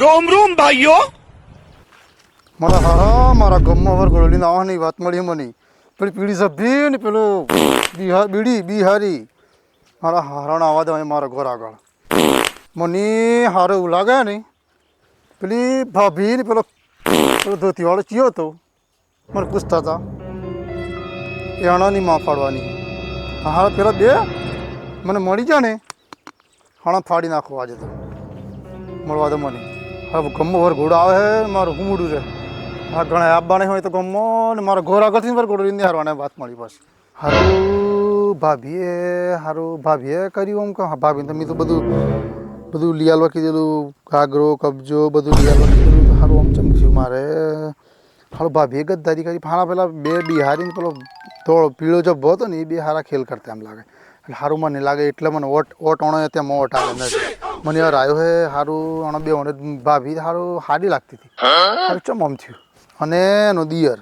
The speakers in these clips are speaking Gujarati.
રોમ રોમ ભાઈઓ. મારા હારા, મારા ગમમાં વર ગળોલીને આવવાની વાત મળી મને. પેલી પીડી સભ્ય ને પેલો બિહાર બીડી, બિહારી. મારા હારણ આવવા દે મારા ઘર આગળ. મને હારો એવું લાગે ને, પેલી ભાભી ને પેલો પેલો ધોતીવાળો ચિયો હતો. મને પૂછતા હતા એણાની માં ફાડવાની? હા પેલા બે, મને મળી જાય ને હાણા ફાડી નાખો આજે તો. મળવા દો મને. હવે ગમો વર ઘોડો આવે હે મારું ઘૂમડું છે. હા ઘણા આપવાને હોય તો ગમો ને મારા ઘોરા આગળથી પર ઘોડો લઈને હારવાને વાત મળી બસ. હારું ભાભીએ હારું ભાભીએ કર્યું આમ કે ભાભી તમે તો બધું બધું લઈ આલવા કીધેલું ઘાઘરો, કબજો, બધું લઈ આલવા કીધેલું તો હારું આમ ચમક્યું મારે. હારું ભાભીએ ગદ્દારી કરી. હારા પેલા બે બિહારી ને પેલો ધોળો પીળો જબ્બો હતો ને એ બે હારા ખેલ કરતા એમ લાગે. એટલે હારું મને લાગે, એટલે મને ઓટ ઓટ ઓણો ત્યાં મોટ આવે નથી મને યાર આવ્યો હે હારું અણો બે ઓણે ભાભી હારું હાડી લાગતી હતી. ચમ આમ થયું. અને એનો દિયર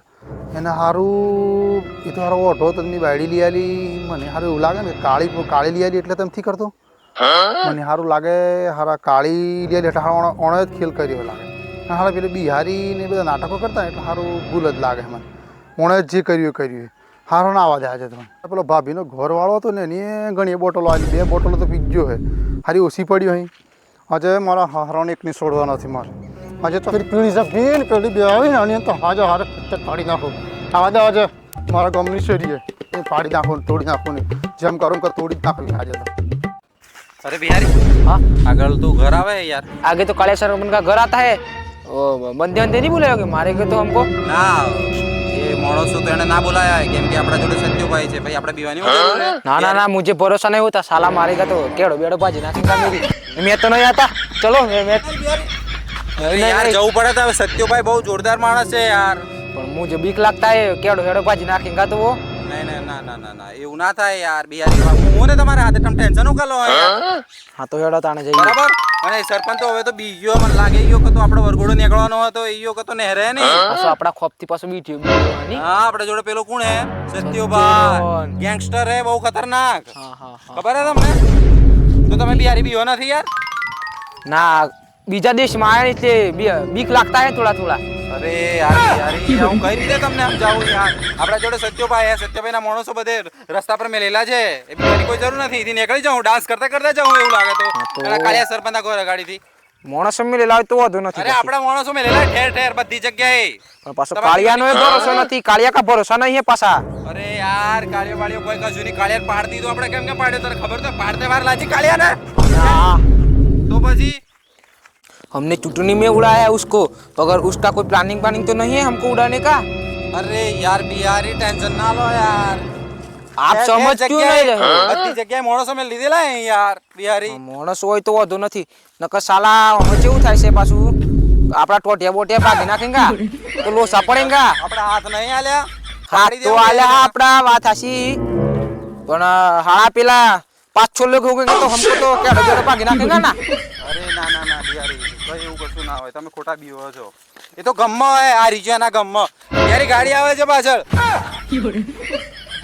એને હારું એ તો હારો ઓઢો તો એમની બાયડી લઈ આલી મને હારું એવું લાગે ને કાળી કાળી લઈ આલી એટલે તેમથી કરતો? મને સારું લાગે હારા કાળી લે એટલે હારા ઓણે જ ખેલ કર્યો લાગે. અને હારા પેલી બિહારી ને બધા નાટકો કરતા એટલે સારું ભૂલ જ લાગે મને. ઓણે જ જે કર્યું કર્યું હારો ના આવા દે આજે તમે પેલો ભાભીનો ઘરવાળો હતો ને એની ઘણી બોટલો આવી બે બોટલો તો પીજો હે. હારી ઓછી પડી અહીં આજે મારા હારાને એકની છોડવા નથી મારે આજે તો પેલી પીળી સભી ને પેલી બે આવી ને આની તો હાજર હારે ખચ્ચર પાડી નાખો આવા દે આજે મારા ગમની શેરીએ એ પાડી નાખો ને તોડી નાખો ને જેમ કરું કે તોડી જ નાખવી આજે તો अरे बिहारी हाँ अगर तू घर आवे यार आगे तो काले सर उनका घर आता है वो बंदे बंदे नहीं बुलाओगे मारेंगे तो हमको પછી મોડો ના બોલાયા કેમ કે આપણા જોડે સંજુભાઈ છે. ભાઈ આપણે બીવાની ના ના ના મુજે ભરોસા નહીં હોતા. સાલા મારી ગતો કેડો બેડો બાજી નાખી કામ મેરી મેં તો નહીં આતા. ચલો મેં યાર જવું પડે તો સત્યુભાઈ બહુ જોરદાર માણસ છે યાર. પણ મુજે બીક લાગતા એ કેડો હેડો બાજી નાખી ગાતો એવું ના થાય યાર. બિહારી હું ને તમારા હાથે? તમે ટેન્શન કરો હા? તો હેડો તાણે જઈએ. અને સરપંચ હવે તો બીજો મને લાગે ઈયો કતો આપણો વરઘોડો નીકળવાનો હતો ને હેરે ને પાછો આપણા પાછો બીટી હા આપડે જોડે પેલો કોણ હે? સત્યોબા ગેંગસ્ટર હે બહુ ખતરનાક. ખબર હે તમને? તો તમે બિહારી બીયો નથી યાર? ના બીજા દેશમાં આવ્યા એટલે બીક લાગતા હે થોડા થોડા. અરે અરે હું કઈ રીતે તમને સમજાવું યાર? આપણા જોડે સત્યોભાઈ હે સત્યભાઈના માણસો બધે રસ્તા પર મેલેલા છે. એ બિહારી કોઈ જરૂર નથી. એથી નીકળી જાઉં ડાન્સ કરતા કરતા જાઉં એવું લાગે તો. કાળિયા સરપંચના ઘર અગાડીથી. માણસ મેં લાવે તો વધુ નથી અરે આપણા માણસો મેલેલા ઠેર ઠેર બધી જગ્યાએ. પણ પાછો કાળિયાનો એ ભરોસો નથી. કાળિયા કા ભરોસા નહીં હે પાછા? અરે યાર કાળિયો વાળિયો કોઈ કશું નહીં. કાળિયા પાડ દીધો આપણે કેમ કે પાડ્યો? તને ખબર તો પાડતે વાર લાજી કાળિયા ને. તો પછી? हमने चुटनी में उड़ाया है उसको तो अगर उसका कोई प्लानिंग प्लानिंग तो नहीं है हमको उड़ाने का અરે યાર બિહારી ટેન્શન ના લો યાર आप ઠેર समझ ઠેર क्यों જગ્યાએ- नहीं रहे બધી જગ્યાએ માણસો મેં લીધેલા હે યાર બિહારી માણસ હોય તો વાંધો નથી નકર સાલા અમે કેવું થાય છે પાછું આપણા ટોટિયા બોટિયા ભાગી નાખેંગા તો લોસા પડેંગા આપણા હાથ નહીં આલ્યા હાથ ફાડી તો દેવું આલ્યા છે. આપણા વાત હાસી પણ હાળા પેલા પાંચ છ લોગ હોગેંગે તો हमको तो क्या डबे भागी नाखेंगा ना અરે ના ના ના ના હોય તમે ખોટા બીવો છો. એ તો ગમમાં હોય આ રીજિયાના ગમમાં. ત્યારે ગાડી આવે છે પાછળ.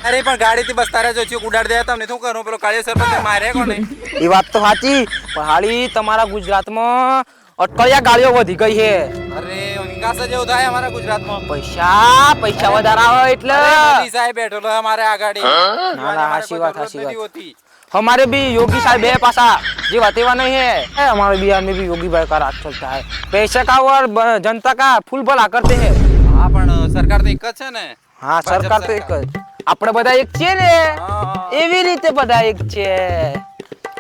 અરે પણ ગાડીથી બસ તારે જો ચીક ઉડાડ દે તમને શું કરું? પેલો કાળિયો સરપંચ મારે કોને? એ વાત તો સાચી પણ હાળી તમારા ગુજરાતમાં અટકળિયા ગાડીઓ વધી ગઈ છે. અરે વિકાસ જ એવું થાય અમારા ગુજરાતમાં. પૈસા પૈસા વધારે હોય એટલે. મોદી સાહેબ બેઠેલો છે અમારે આ ગાડી. ના, ના, હાચી વાત, હાચી વાત. હોતી हमारे भी योगी साहब है पासा जीवा तेवा नहीं है है, हमारे बिहार में भी योगी भाई का राज चलता है पैसे का और ब- जनता का फूल भला करते हैं હા પણ સરકાર તો એક જ છે ને હા ભાજપ સરકાર તો એક જ આપણે બધા એક છે ને હા. એવી રીતે બધા એક છે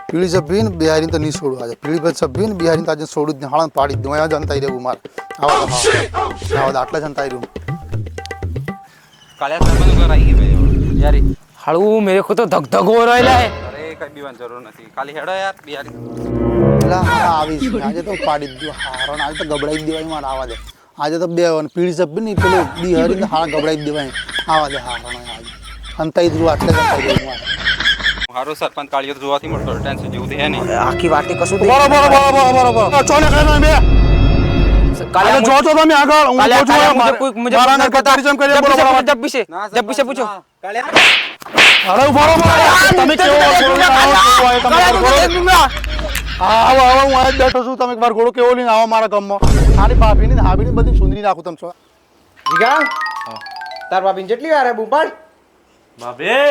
પીળી સભ્ય ને બિહારી તો નહીં છોડું આજે પીળી સભ્ય ને બિહારી તો આજે છોડું જ નહીં હાળા પાડી જ દઉં અહીંયા જનતા રહેવું મારે આવા તો હા આવા તો આટલા જનતા રહ્યું કાળિયા સરપંચ ઘર આવી ગઈ ભાઈ યારી હાળું મેરે को तो धक धक हो કઈ બીવાની જરૂર નથી. ખાલી હેડો યાર બિહારી. એટલે આવી આજે તો પાડી દીધું. હારણ આજે તો ગબડાઈ દેવાય મારે આવા દે. આજે તો બે પીડી સભ્ય નહીં પેલો બિહારી હા ગબડાઈ દેવાય. આવા દે હારણ આજે અંતાઈ દીધું આટલે અંતાઈ દીધું મારે. મારો સરપંચ કાળીઓ જોવાથી મળતો ટેન્શન જેવું છે નહીં. આખી વાત કશું બરો બરો બરો બરો જો તો તમે આગળ. હું પૂછો અરે ઊભો રહો તમે કેવો આવો આવો હું આજ બેઠો છું. તમે એકવાર ઘોડો કેવો લઈને આવો મારા ગામમાં. મારી ભાભીની હાબીની બધી સુંદરી નાખું તમે છો. જીગા તાર ભાભીને જેટલી વાર હે બુંપાડ ભાભી.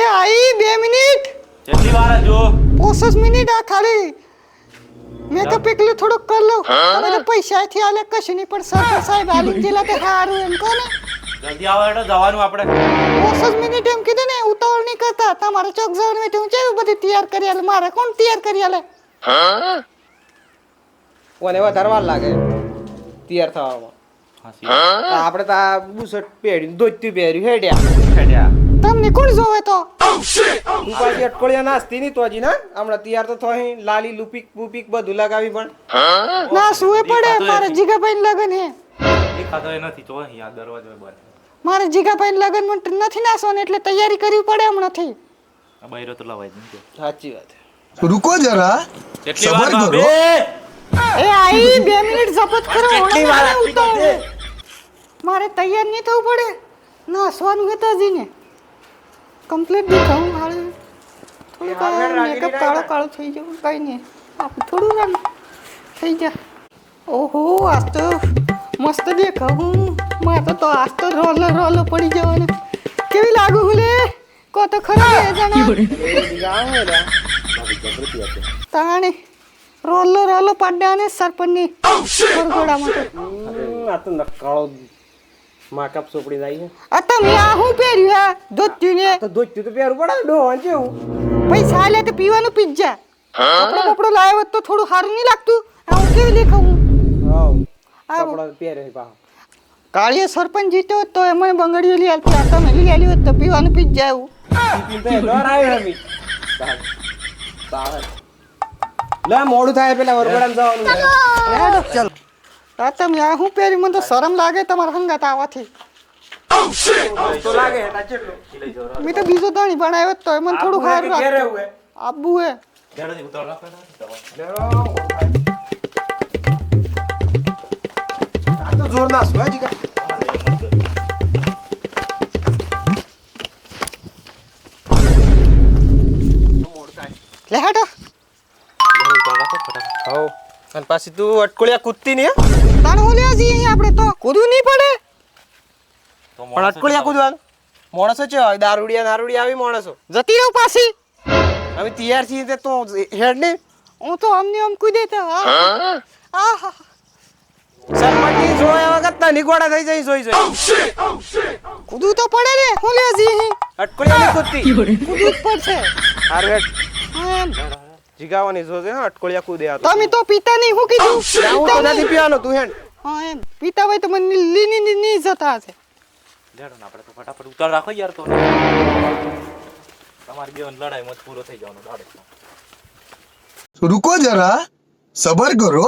એ આઈ બે મિનિટ. જેટલી વાર જો પોસસ મિનિટ આ ખાલી તો એકલું થોડુંક કર લઉં. તમે તો પૈસાથી આલે કશું નહીં પણ સર સાહેબ આલી જેલા તે હારું એમ કોને જલ્દી આવો એટલે જવાનું આપણે. પોસસ મિનિટ એમ કીધું ઉતાવળ નહીં કરતા તમારે ચોક જવાનું હોય તો હું કેવું બધી તૈયાર કરી આલે? મારે કોણ તૈયાર કરી આલે? ઓને વધારે વાર લાગે. તૈયાર થવામાં. આપણે તો આ બુશર્ટ પહેર્યું ધોત્યું પહેર્યું હેડ્યા. હેડ્યા. તમને કોણ જોવે તો? તું પાછી અટકોળિયા નાસ્તી નહીં તો હજી ના? હમણાં તૈયાર તો થઈ લાલી લુપીક બુપીક બધું લગાવી પણ. ના સુવે પડે મારે. જીગાભાઈ લગન હે. એ ખાતો નથી તો અહીંયા દરવાજો બંધ. મારે જીગાભાઈ લગન નથી નાસવાનું એટલે તૈયારી કરવી પડે હમણાંથી બૈરો તો લવાય નથી સાચી વાત રૂકો જરા. કેટલી વાર કરો. એ આઈ 2 મિનિટ જપત કરો કેટલી વાર મારે તૈયાર નહીં થવું પડે. નાસવાનું હતા જીને કમ્પ્લીટ દેખાવું હાલ. થોડું મેકઅપ કાળો કાળો થઈ જવું કઈ નહીં. થોડું થઈ જા. ઓહો આ તો મસ્ત દેખાવ. હું મારે તો આજ તો રોલો રોલો પડી જવાનો. કેવી લાગુ હું લે કો તો ખરા એ જણા. તાણે રોલો રોલો પડ્યા ને સરપંચની તો. આ તો નકાળો માકઅપ સોપડી જાય આ તમે આ હું પહેર્યું આ ધોત્યું ને તો ધોતી તો પહેરવું પડે વાંચે હું પૈસા લે તો પીવાનું પીજા કપડો કપડો લાવ્યો તો થોડું સારું નહીં લાગતું. આ હું કેવી દેખાવું? કપડા પહેરે કાળીએ સરપંચ જીત્યો હોત તો એમાં બંગડીઓ લઈ આલતી. આ તમે લઈ આલ્યું હોત તો પીવાનું પી જ આવ્યો હમી લે મોડું થાય પેલા વરગોડામાં જવાનું ચાલ. આ તમે આ હું પહેર્યું મને તો શરમ લાગે તમારા હંગાત આવવાથી. મેં તો બીજો દાણી બનાવ્યો તો મને થોડું હે? આબુ હે. ને. ના હે લે હાડો. હવ અને પાછી તું અટકોળિયા કૂદતી નહીં હે? તાણ ઓલ્યા જઈએ અહીં આપણે તો કૂદવું નહીં પડે પણ અટકોળિયા કૂદવાનું માણસો છે દારૂડિયા નારૂડિયા આવી માણસો જતી રહું પાછી અમે તૈયાર છીએ તે તો હેડ ને હું તો અમને આમ કૂદે તો આ હા સરપંચની જોયા વખત ના નિકોડા થઈ જઈ જોઈ જોઈ. કૂદવું તો પડે ને. ખોલ્યા જી અટકોળિયા કૂદતી. કૂદવું પડશે. હાર્વેટ જીગાવાની જોજે હા અટકોળિયા કૂદે આ તમે તો પિતા નહીં હું કીધું? હું તો નથી પીવાનો તું હેન હા એમ. પિતા હોય તો મને લીની ની જતા હશે. લેડો ને આપણે તો ફટાફટ ઉતાર રાખો યાર તો. તમારી બેન લડાઈ મત પૂરો થઈ જવાનો દાડે. રુકો જરા. સબર કરો.